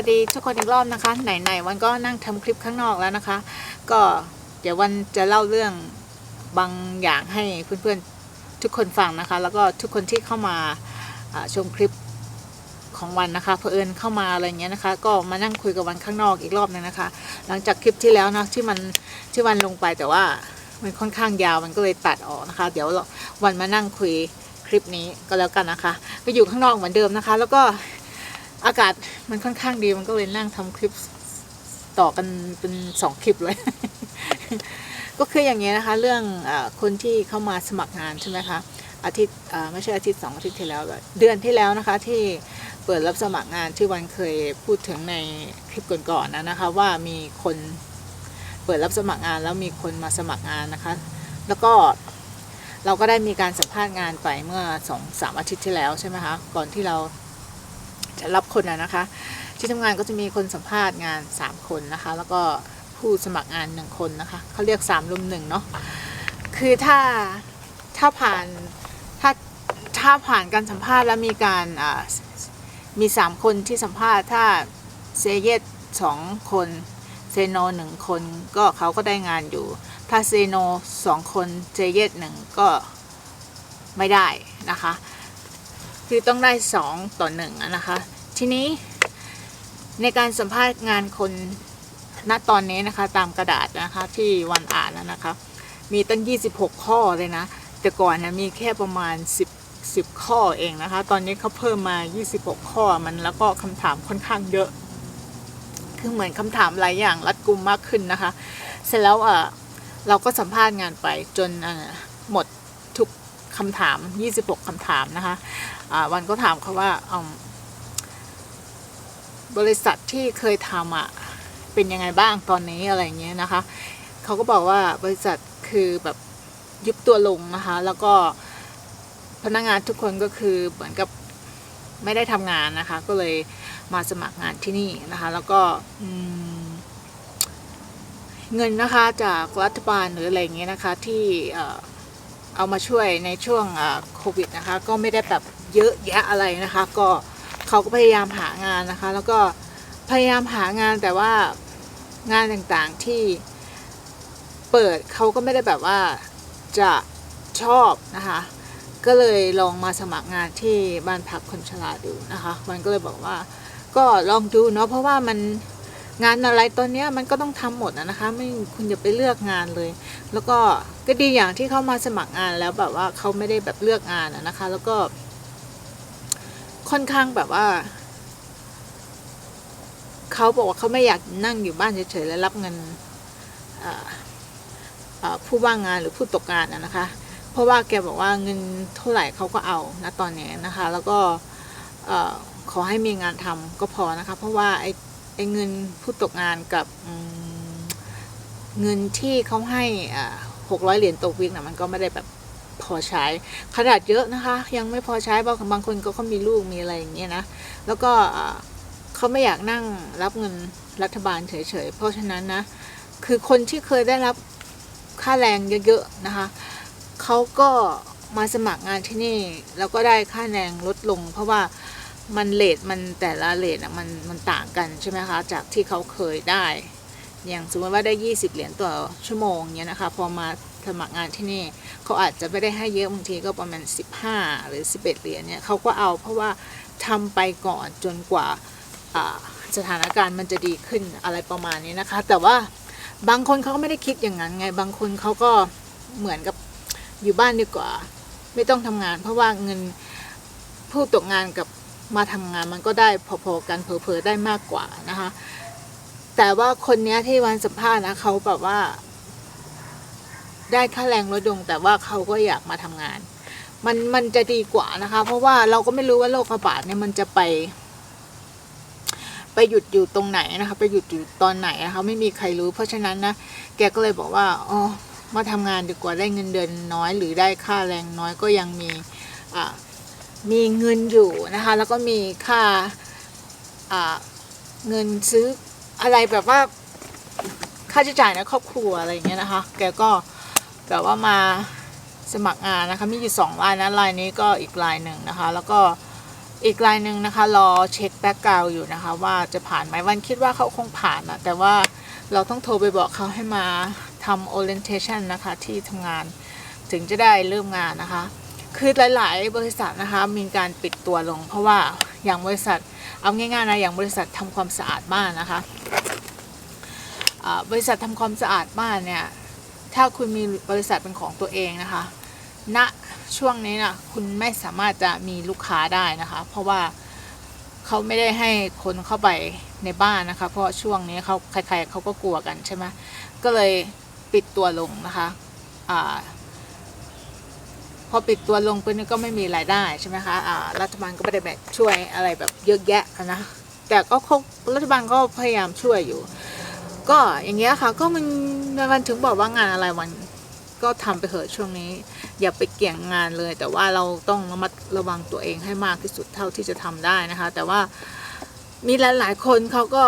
สวัสดีทุกคนอีกรอบนะคะ ไหนๆวันก็นั่งทำคลิปข้างนอกแล้วนะคะ ก็เดี๋ยววันจะเล่าเรื่องบางอย่างให้เพื่อนๆทุกคนฟังนะคะ แล้วก็ทุกคนที่เข้ามาอ่าชมคลิปของวันนะคะเผอิญเข้ามาอะไรเงี้ยนะคะ ก็มานั่งคุยกับวันข้างนอกอีกรอบนึงนะคะ หลังจากคลิปที่แล้วนะที่มันที่วันลงไปแต่ว่ามันค่อนข้างยาวมันก็เลยตัดออกนะคะ เดี๋ยววันมานั่งคุยคลิปนี้ก็แล้วกันนะคะ ก็อยู่ข้างนอกเหมือนเดิมนะคะ แล้วก็ อากาศมันค่อนข้างดีมันก็เลยนั่งทำคลิปต่อกันเป็นสองคลิปเลย ก็คืออย่างนี้ยนะคะ เรื่องอคนที่เข้ามาสมัครงานใช่ไหมคะอาทิตย์ไม่ใช่อาทิตย์สองอาทิตย์ที่แล้วเลยเดือนที่แล้วนะคะที่เปิดรับสมัครงานที่วันเคยพูดถึงในคลิปก่อนๆนะนะคะ ว่ามีคนเปิดรับสมัครงานแล้วมีคนมาสมัครงานนะคะ แล้วก็เราก็ได้มีการสัมภาษณ์งานไปเมื่อสองสามอาทิตย์ที่แล้วใช่ไหมคะก่อนที่เรา รับคนนะนะคะ ที่ทำงานก็จะมีคนสัมภาษณ์งาน 3 คนนะคะ แล้วก็ผู้สมัครงานหนึ่งคนนะคะเขาเรียก3รุมหนึ่งเนาะคือถ้าถ้าผ่านถ้าถ้าผ่านการสัมภาษณ์แล้วมีการอ่ามี 3 คนที่สัมภาษณ์ถ้าเซเยตสองคนเซโนหนึ่งคนก็เขาก็ได้งานอยู่ ถ้าเซโนสองคนเซเยตหนึ่งก็ไม่ได้นะคะ คือต้องได้สองต่อหนึ่งอะนะคะ ทีนี้ในการสัมภาษณ์งานคนณตอนนี้นะคะตามกระดาษนะคะที่วันอ่านนะนะคะ มีตั้ง 26 ข้อเลยนะ แต่ก่อนนะมีแค่ประมาณ 10 10 ข้อเองนะคะ ตอนนี้เขาเพิ่มมา 26 ข้อมันแล้วก็คำถามค่อนข้างเยอะ คือเหมือนคำถามหลายอย่างรัดกุมมากขึ้นนะคะ เสร็จแล้วอะเราก็สัมภาษณ์งานไปจนหมด คำถาม 26 คำถามนะคะอ่าวันก็ถามเขาว่าบริษัทที่เคยทำอะเป็นยังไงบ้างตอนนี้อะไรอย่างเงี้ยนะคะ เขาก็บอกว่าบริษัทคือแบบยุบตัวลงนะคะ แล้วก็พนักงานทุกคนก็คือเหมือนกับไม่ได้ทำงานนะคะ ก็เลยมาสมัครงานที่นี่นะคะ แล้วก็เงินนะคะจากรัฐบาลหรืออะไรอย่างเงี้ยนะคะที่ เอามาช่วยในช่วงโควิดนะคะก็ไม่ได้แบบเยอะแยะอะไรนะคะ ก็เขาก็พยายามหางานนะคะ แล้วก็พยายามหางานแต่ว่างานต่างๆที่เปิดเขาก็ไม่ได้แบบว่าจะชอบนะคะ ก็เลยลองมาสมัครงานที่บ้านพักคนชราดูนะคะ มันก็เลยบอกว่าก็ลองดูเนาะเพราะว่ามัน งานอะไรตอนนี้มันก็ต้องทำหมดอะนะคะ ไม่คุณอย่าไปเลือกงานเลย แล้วก็ก็ดีอย่างที่เขามาสมัครงานแล้วแบบว่าเขาไม่ได้แบบเลือกงานอะนะคะ แล้วก็ ค่อนข้างแบบว่าเขาบอกว่าเขาไม่อยากนั่งอยู่บ้านเฉยๆแล้วรับเงินผู้ว่างงานหรือผู้ตกงานนะคะ เพราะว่าแกบอกว่าเงินเท่าไหร่เขาก็เอานะตอนนี้นะคะ แล้วก็ขอให้มีงานทำก็พอนะคะ เพราะว่าไอ้ไอ้ เงินผู้ตกงานกับเงินที่เขาให้หกร้อยเหรียญต่อวีคนะมันก็ไม่ได้แบบพอใช้ขนาดเยอะนะคะ ยังไม่พอใช้บางบางคนก็เขามีลูกมีอะไรอย่างเงี้ยนะแล้วก็เขาไม่อยากนั่งรับเงินรัฐบาลเฉยๆเพราะฉะนั้นนะคือคนที่เคยได้รับค่าแรงเยอะๆนะคะเขาก็มาสมัครงานที่นี่ แล้วก็ได้ค่าแรงลดลง เพราะว่า มันเลทมันแต่ละเลทอะมันมันต่างกันใช่ไหมคะ จากที่เขาเคยได้ อย่างสมมติว่าได้ 20 เหรียญต่อชั่วโมงเนี้ยนะคะ พอมาสมัครงานที่นี่เขาอาจจะไม่ได้ให้เยอะบางทีก็ประมาณ 15 หรือ 11 เหรียญเนี่ยเขาก็เอาเพราะว่าทำไปก่อนจนกว่าอ่าสถานการณ์มันจะดีขึ้นอะไรประมาณนี้นะคะ แต่ว่าบางคนเขาก็ไม่ได้คิดอย่างนั้นไง บางคนเขาก็เหมือนกับอยู่บ้านดีกว่า ไม่ต้องทำงาน เพราะว่าเงินผู้ตกงานกับ มาทำงานมันก็ได้พอๆกันเผลอๆได้มากกว่านะคะ แต่ว่าคนเนี้ยที่วันสัมภาษณ์นะเขาแบบว่า ได้ค่าแรงลดลงแต่ว่าเขาก็อยากมาทำงาน มันมันจะดีกว่านะคะ เพราะว่าเราก็ไม่รู้ว่าโรคระบาดเนี่ยมันจะไป ไปหยุดอยู่ตรงไหนนะคะ ไปหยุดอยู่ตอนไหนนะคะไม่มีใครรู้ เพราะฉะนั้นนะแกก็เลยบอกว่าอ๋อมาทำงานดีกว่าได้เงินเดือนน้อย หรือได้ค่าแรงน้อยก็ยังมีอ่า มีเงินอยู่นะคะ แล้วก็มีค่าเงินซื้ออะไรแบบว่าค่าใช้จ่ายในครอบครัวอะไรอย่างเงี้ยนะคะ แกก็แบบว่ามาสมัครงานนะคะ มีอยู่สองรายนะรายนี้ก็อีกรายหนึ่งนะคะ แล้วก็อีกรายหนึ่งนะคะ รอเช็คแบ็กกราวอยู่นะคะ ว่าจะผ่านไหมวันคิดว่าเขาคงผ่านอะแต่ว่าเราต้องโทรไปบอกเขาให้มาทำ orientation นะคะ ที่ทำงานถึงจะได้เริ่มงานนะคะ คือหลาย ๆ บริษัทนะคะมีการปิดตัวลง เพราะว่าอย่างบริษัทเอาง่าย ๆ นะอย่างบริษัททำความสะอาดบ้านนะคะบริษัททำความสะอาดบ้านเนี่ยถ้าคุณมีบริษัทเป็นของตัวเองนะคะณช่วงนี้นะคุณไม่สามารถจะมีลูกค้าได้นะคะ เพราะว่าเขาไม่ได้ให้คนเข้าไปในบ้านนะคะ เพราะช่วงนี้เขาใคร ๆเขาก็กลัวกันใช่ไหมก็เลยปิดตัวลงนะคะอ่า พอปิดตัวลงปุ๊บนี่ก็ไม่มีรายได้ใช่ไหมคะรัฐบาลก็ไม่ได้แบบช่วยอะไรแบบเยอะแยะนะ แต่ก็เขารัฐบาลก็พยายามช่วยอยู่ ก็อย่างเงี้ยค่ะ ก็มันมันถึงบอกว่างานอะไรวันก็ทำไปเถอะช่วงนี้ อย่าไปเกี่ยงงานเลย แต่ว่าเราต้องระมัดระวังตัวเองให้มากที่สุดเท่าที่จะทำได้นะคะ แต่ว่ามีหลาย ๆ คนเขาก็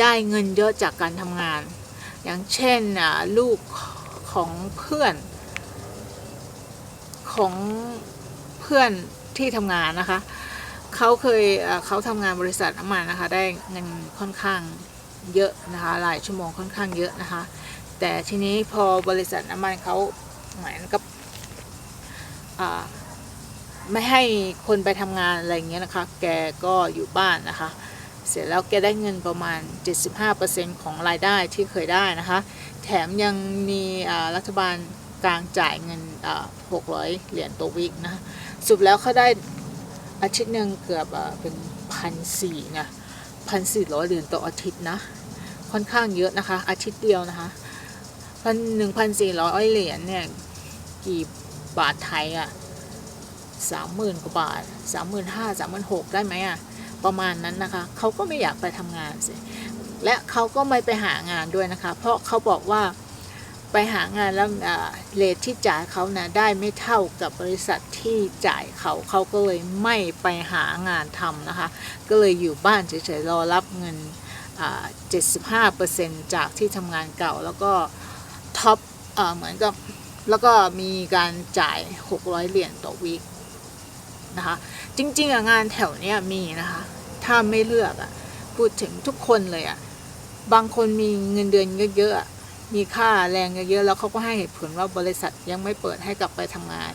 ได้เงินเยอะจากการทำงาน อย่างเช่นลูกของเพื่อน ของเพื่อนที่ทำงานนะคะ เขาเคยเขาทำงานบริษัทน้ำมันนะคะ ได้เงินค่อนข้างเยอะนะคะหลายชั่วโมงค่อนข้างเยอะนะคะ แต่ทีนี้พอบริษัทน้ำมันเขาเหมือนกับไม่ให้คนไปทำงานอะไรเงี้ยนะคะ แกก็อยู่บ้านนะคะ เสร็จแล้วแกได้เงินประมาณ 75%ของรายได้ที่เคยได้นะคะ แถมยังมีรัฐบาล กลางจ่ายเงินอ่า600เหรียญต่อวิกนะสุดแล้วเขาได้อาทิตย์หนึ่งเกือบเป็นพันสี่นะพันสี่ร้อยเหรียญต่ออาทิตย์นะ ค่อนข้างเยอะนะคะ อาทิตย์เดียวนะคะพันหนึ่งพันสี่ร้อยเหรียญเนี่ยกี่บาทไทยอะสามหมื่นกว่าบาทสามหมื่นห้าสามหมื่นหกได้ไหมอะประมาณนั้นนะคะเขาก็ไม่อยากไปทำงานสิและเขาก็ไม่ไปหางานด้วยนะคะ เพราะเขาบอกว่า ไปหางานแล้วเลทที่จ่ายเขานะได้ไม่เท่ากับบริษัทที่จ่ายเขาเขาก็เลยไม่ไปหางานทำนะคะ ก็เลยอยู่บ้านเฉยๆรอรับเงิน 75%จากที่ทำงานเก่าแล้วก็ท็อปเอ่อเหมือนกับแล้วก็มีการจ่าย 600 เหรียญต่อวีคนะคะ จริงๆงานแถวเนี้ยมีนะคะ ถ้าไม่เลือกอะพูดถึงทุกคนเลยอะบางคนมีเงินเดือนเยอะๆอะ มีค่าแรงเยอะๆแล้วเขาก็ให้เหตุผลว่าบริษัทยังไม่เปิดให้กลับไปทำงาน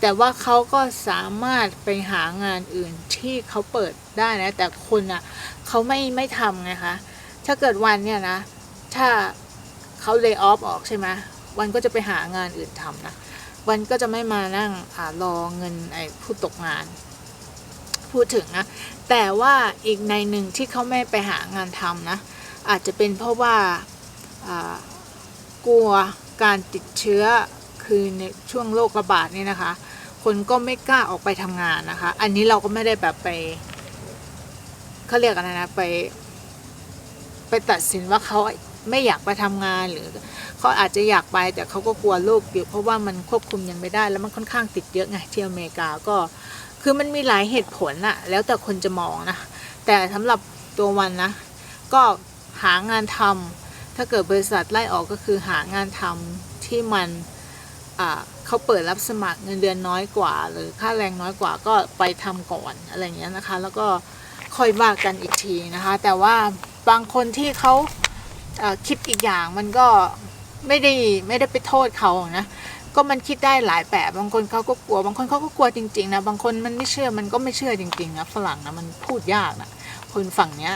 แต่ว่าเขาก็สามารถไปหางานอื่นที่เขาเปิดได้นะ แต่คนอะเขาไม่ไม่ทำไงคะถ้าเกิดวันเนี่ยนะ ถ้าเขาเล y o ออฟออกใช่ไหมวันก็จะไปหางานอื่นทำนะวันก็จะไม่มานั่งอารอเงินไอ้ผู้ตกงาน พูดถึงนะ แต่ว่าอีกในหนึ่งที่เขาไม่ไปหางานทำนะ อาจจะเป็นเพราะว่าอ่า กลัวการติดเชื้อคือในช่วงโรคระบาดนี่นะคะ คนก็ไม่กล้าออกไปทำงานนะคะ อันนี้เราก็ไม่ได้แบบไปเขาเรียกอะไรนะไป ไปตัดสินว่าเขาไม่อยากไปทำงานหรือเขาอาจจะอยากไปแต่เขาก็กลัวโรคอยู่เพราะว่ามันควบคุมยังไม่ได้ แล้วมันค่อนข้างติดเยอะไงที่อเมริกาก็ คือมันมีหลายเหตุผลอะแล้วแต่คนจะมองนะ แต่สำหรับตัววันนะ ก็หางานทำ ถ้าเกิดบริษัทไล่ออกก็คือหางานทำที่มันเขาเปิดรับสมัครเงินเดือนน้อยกว่า หรือค่าแรงน้อยกว่าก็ไปทำก่อนอะไรเงี้ยนะคะ แล้วก็ค่อยว่ากันอีกทีนะคะ แต่ว่าบางคนที่เขาคิดอีกอย่างมันก็ไม่ได้ไม่ได้ไปโทษเขานะก็มันคิดได้หลายแบบบางคนเขาก็กลัว บางคนเขาก็กลัวจริงๆนะบางคนมันไม่เชื่อมันก็ไม่เชื่อจริงๆนะฝรั่งนะมันพูดยากนะคนฝั่งเนี้ย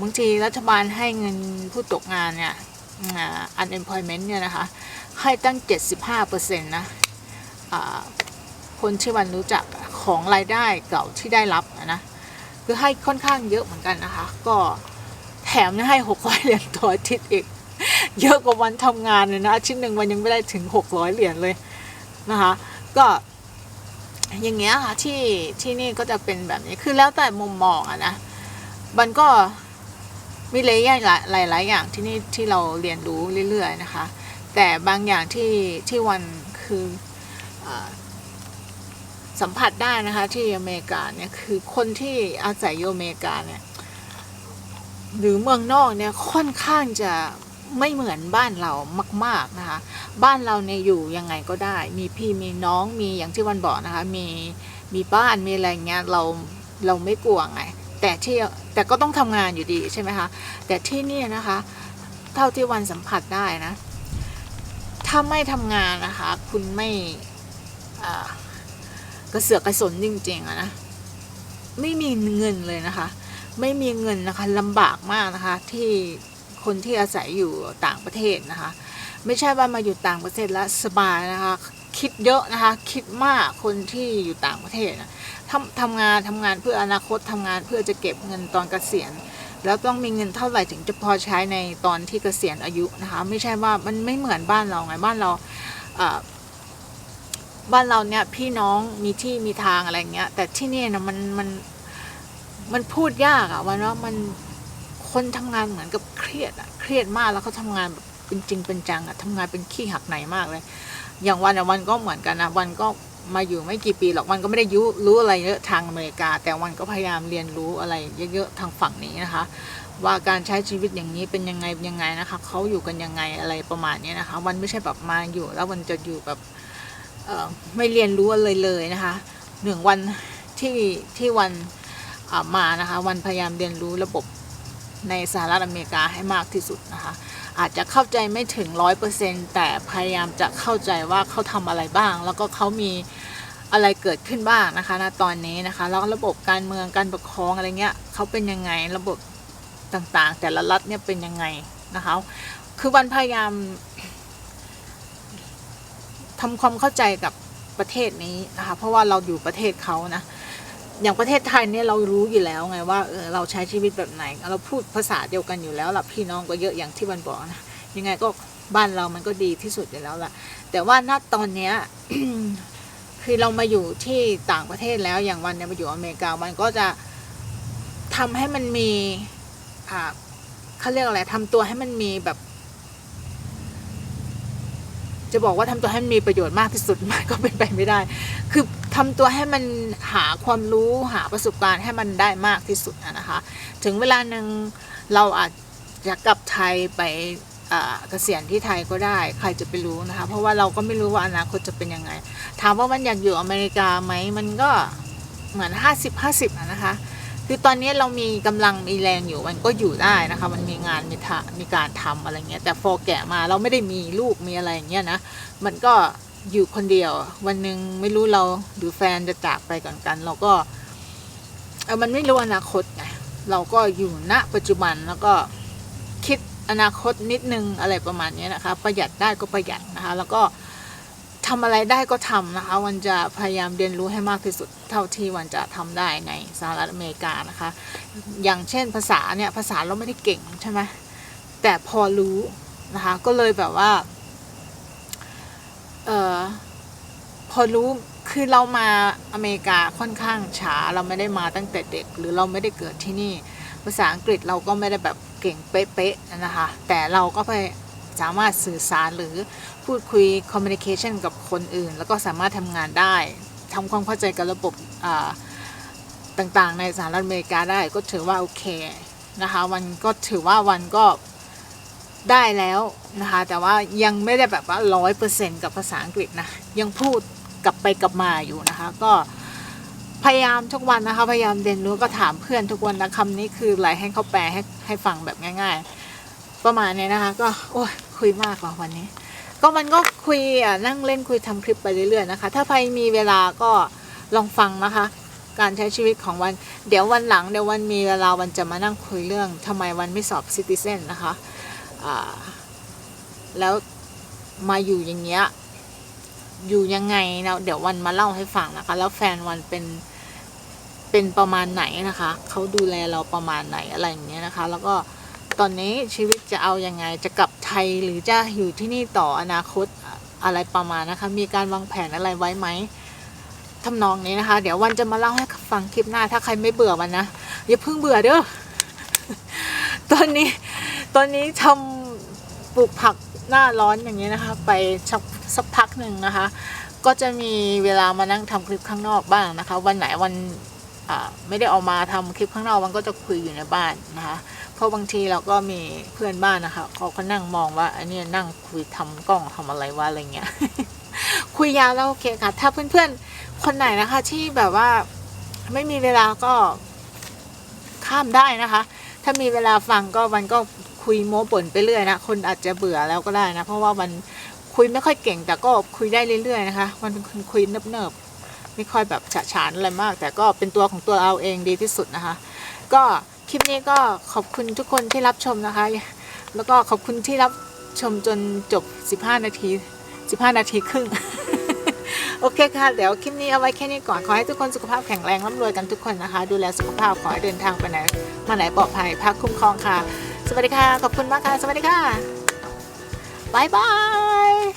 บางทีรัฐบาลให้เงินผู้ตกงานเนี่ยอ่า unemployment เนี่ยนะคะ ให้ตั้ง 75%นะคนที่วันรู้จักของรายได้เก่าที่ได้รับนะคือให้ค่อนข้างเยอะเหมือนกันนะคะ ก็แถมให้ 600 เหรียญต่ออาทิตย์อีก เยอะกว่าวันทำงานเลยนะอาทิตย์หนึ่งวันยังไม่ได้ถึง 600 เหรียญเลยนะคะ ก็อย่างเงี้ยค่ะที่ที่นี่ก็จะเป็นแบบนี้คือแล้วแต่มุมมองอะนะมันก็ มีหลายอย่างหลายหลายอย่างที่นี่ที่เราเรียนรู้เรื่อยๆนะคะ แต่บางอย่างที่ที่วันคืออสัมผัสได้นะคะที่อเมริกาเนี่ยคือคนที่อาศัยอยู่อเมริกาเนี่ยหรือเมืองนอกเนี่ยค่อนข้างจะไม่เหมือนบ้านเรามาก ๆนะคะ บ้านเราเนี่ยอยู่ยังไงก็ได้ มีพี่มีน้องมีอย่างที่วันบอกนะคะ มีมีบ้านมีอะไรเงี้ยเราเราไม่กลัวไง แต่ที่แต่ก็ต้องทำงานอยู่ดีใช่ไหมคะแต่ที่นี่นะคะ เท่าที่วันสัมผัสได้นะ ถ้าไม่ทำงานนะคะ คุณไม่กระเสือกกระสนจริงๆนะไม่มีเงินเลยนะคะ ไม่มีเงินนะคะลำบากมากนะคะ ที่คนที่อาศัยอยู่ต่างประเทศนะคะ ไม่ใช่ว่ามาอยู่ต่างประเทศแล้วสบายนะคะ คิดเยอะนะคะ คิดมากคนที่อยู่ต่างประเทศนะ ทำทำงานทำงานเพื่ออนาคตทำงานเพื่อจะเก็บเงินตอนเกษียณ แล้วต้องมีเงินเท่าไหร่ถึงจะพอใช้ในตอนที่เกษียณอายุนะคะ ไม่ใช่ว่ามันไม่เหมือนบ้านเราไงบ้านเราบ้านเราเนี่ยพี่น้องมีที่มีทางอะไรเงี้ย แต่ที่นี่นะมันมันมันพูดยากอะวันว่ามันคนทำงานเหมือนกับเครียดอะเครียดมากแล้วเขาทำงานแบบเป็นจริงเป็นจังอะทำงานเป็นขี้หักไหนมากเลย อย่างวันอะวันก็เหมือนกันนะวันก็ มาอยู่ไม่กี่ปีหรอกวันก็ไม่ได้ยุรู้อะไรเยอะทางอเมริกา แต่วันก็พยายามเรียนรู้อะไรเยอะๆทางฝั่งนี้นะคะ ว่าการใช้ชีวิตอย่างนี้เป็นยังไงยังไงนะคะเขาอยู่กันยังไงอะไรประมาณนี้นะคะวันไม่ใช่แบบมาอยู่ แล้ววันจะอยู่แบบไม่เรียนรู้อะไรเลยนะคะหนึ่งวันที่ที่วันมานะคะ วันพยายามเรียนรู้ระบบในสหรัฐอเมริกาให้มากที่สุดนะคะ อาจจะเข้าใจไม่ถึงร้อยเปอร์เซ็นแต่พยายามจะเข้าใจว่าเขาทำอะไรบ้าง แล้วก็เขามีอะไรเกิดขึ้นบ้างนะคะณตอนนี้นะคะแล้วระบบการเมืองการปกครองอะไรเงี้ยเขาเป็นยังไงระบบต่างๆ แต่ละรัฐเนี่ยเป็นยังไงนะคะคือวันพยายามทำความเข้าใจกับประเทศนี้นะคะเพราะว่าเราอยู่ประเทศเขานะ อย่างประเทศไทยเนี่ยเรารู้อยู่แล้วไงว่าเออเราใช้ชีวิตแบบไหน เราพูดภาษาเดียวกันอยู่แล้วล่ะพี่น้องก็เยอะอย่างที่วันบอกนะยังไงก็บ้านเรามันก็ดีที่สุดอยู่แล้วล่ะ แต่ว่าณตอนเนี้ยคือเรามาอยู่ที่ต่างประเทศแล้วอย่างวันเนี่ยมาอยู่อเมริกามันก็จะทำให้มันมีอ่าเขาเรียกอะไรทำตัวให้มันมีแบบ จะบอกว่าทำตัวให้มันมีประโยชน์มากที่สุดมันก็เป็นไปไม่ได้ คือ ทำตัวให้มันหาความรู้หาประสบการณ์ให้มันได้มากที่สุดนะคะ ถึงเวลาหนึ่งเราอาจจะกลับไทยไปเกษียณที่ไทยก็ได้ ใครจะไปรู้นะคะ เพราะว่าเราก็ไม่รู้ว่าอนาคตจะเป็นยังไง ถามว่ามันอยากอยู่อเมริกาไหมมันก็เหมือน 50 50อะนะคะ คือตอนนี้เรามีกำลังมีแรงอยู่มันก็อยู่ได้นะคะ มันมีงานมีทะมีการทำอะไรเงี้ยแต่พอแก่มาเราไม่ได้มีลูกมีอะไรอย่างเงี้ยนะมันก็ อยู่คนเดียว วันหนึ่งไม่รู้เราหรือแฟนจะจากไปก่อนกัน เราก็เออมันไม่รู้อนาคตไงเราก็อยู่ณปัจจุบันแล้วก็คิดอนาคตนิดนึงอะไรประมาณนี้นะคะ ประหยัดได้ก็ประหยัดนะคะ แล้วก็ทำอะไรได้ก็ทำนะคะ วันจะพยายามเรียนรู้ให้มากที่สุดเท่าที่วันจะทำได้ในสหรัฐอเมริกานะคะ อย่างเช่นภาษาเนี่ยภาษาเราไม่ได้เก่งใช่ไหมแต่พอรู้นะคะ ก็เลยแบบว่า เออ พอรู้คือเรามาอเมริกาค่อนข้างช้าเราไม่ได้มาตั้งแต่เด็ก หรือเราไม่ได้เกิดที่นี่ ภาษาอังกฤษเราก็ไม่ได้แบบเก่งเป๊ะๆนะคะ แต่เราก็ไปสามารถสื่อสารหรือพูดคุย communication กับคนอื่น แล้วก็สามารถทำงานได้ทำความเข้าใจกับระบบต่างๆ ในสหรัฐอเมริกาได้ก็ถือว่าโอเคนะคะวันก็ถือว่าวันก็ได้แล้วนะคะ แต่ว่ายังไม่ได้แบบว่าร้อยเปอร์เซ็นกับภาษาอังกฤษนะ ยังพูด กลับไปกลับมาอยู่นะคะ ก็พยายามทุกวันนะคะ พยายามเรียนรู้ก็ถามเพื่อนทุกวันนะคำนี้คืออะไรให้เขาแปลให้ให้ฟังแบบง่าย ๆ ประมาณนี้นะคะ ก็โอ้ยคุยมากกว่าวันนี้ ก็มันก็คุยอะนั่งเล่นคุยทำคลิปไปเรื่อยๆนะคะ ถ้าใครมีเวลาก็ลองฟังนะคะ การใช้ชีวิตของวัน เดี๋ยววันหลังเดี๋ยววันมีเวลาวันจะมานั่งคุยเรื่องทำไมวันไม่สอบซิติเซนนะคะแล้วมาอยู่อย่างเงี้ย อยู่ยังไงเนะเดี๋ยววันมาเล่าให้ฟังนะคะ แล้วแฟนวันเป็นเป็นประมาณไหนนะคะเขาดูแลเราประมาณไหนอะไรอย่างเงี้ยนะคะ แล้วก็ตอนนี้ชีวิตจะเอายังไงจะกลับไทยหรือจะอยู่ที่นี่ต่ออนาคตอะไรประมาณนะคะ มีการวางแผนอะไรไว้ไหมทำนองนี้นะคะ เดี๋ยววันจะมาเล่าให้ฟังคลิปหน้า ถ้าใครไม่เบื่อวันนะอย่าเพิ่งเบื่อเด้อตอนนี้ตอนนี้ทำปลูกผัก หน้าร้อนอย่างนี้นะคะ ไปสักสักพักหนึ่งนะคะ ก็จะมีเวลามานั่งทำคลิปข้างนอกบ้างนะคะ วันไหนวันไม่ได้ออกมาทำคลิปข้างนอกวันก็จะคุยอยู่ในบ้านนะคะ เพราะบางทีเราก็มีเพื่อนบ้านนะคะเขาก็นั่งมองว่าอันนี้นั่งคุยทำกล้องทำอะไรวะอะไรเงี้ยคุยยาวแล้วโอเคค่ะ ถ้าเพื่อนๆคนไหนนะคะ ที่แบบว่าไม่มีเวลาก็ข้ามได้นะคะ ถ้ามีเวลาฟังก็มันก็ คุยโม้บ่นไปเรื่อยนะคนอาจจะเบื่อแล้วก็ได้นะ เพราะว่ามันคุยไม่ค่อยเก่งแต่ก็คุยได้เรื่อยๆนะคะ มันเป็นคนคุยเนิบๆไม่ค่อยแบบฉะฉานอะไรมาก แต่ก็เป็นตัวของตัวเราเองดีที่สุดนะคะ ก็คลิปนี้ก็ขอบคุณทุกคนที่รับชมนะคะ แล้วก็ขอบคุณที่รับชมจนจบ 15 นาที 15 นาทีครึ่ง โอเคค่ะ เดี๋ยวคลิปนี้เอาไว้แค่นี้ก่อน ขอให้ทุกคนสุขภาพแข็งแรงร่ำรวยกันทุกคนนะคะ ดูแลสุขภาพ ขอให้เดินทางไปไหน มาไหนปลอดภัยพักคุ้มครองค่ะ สวัสดีค่ะ ขอบคุณมากค่ะ สวัสดีค่ะบายบาย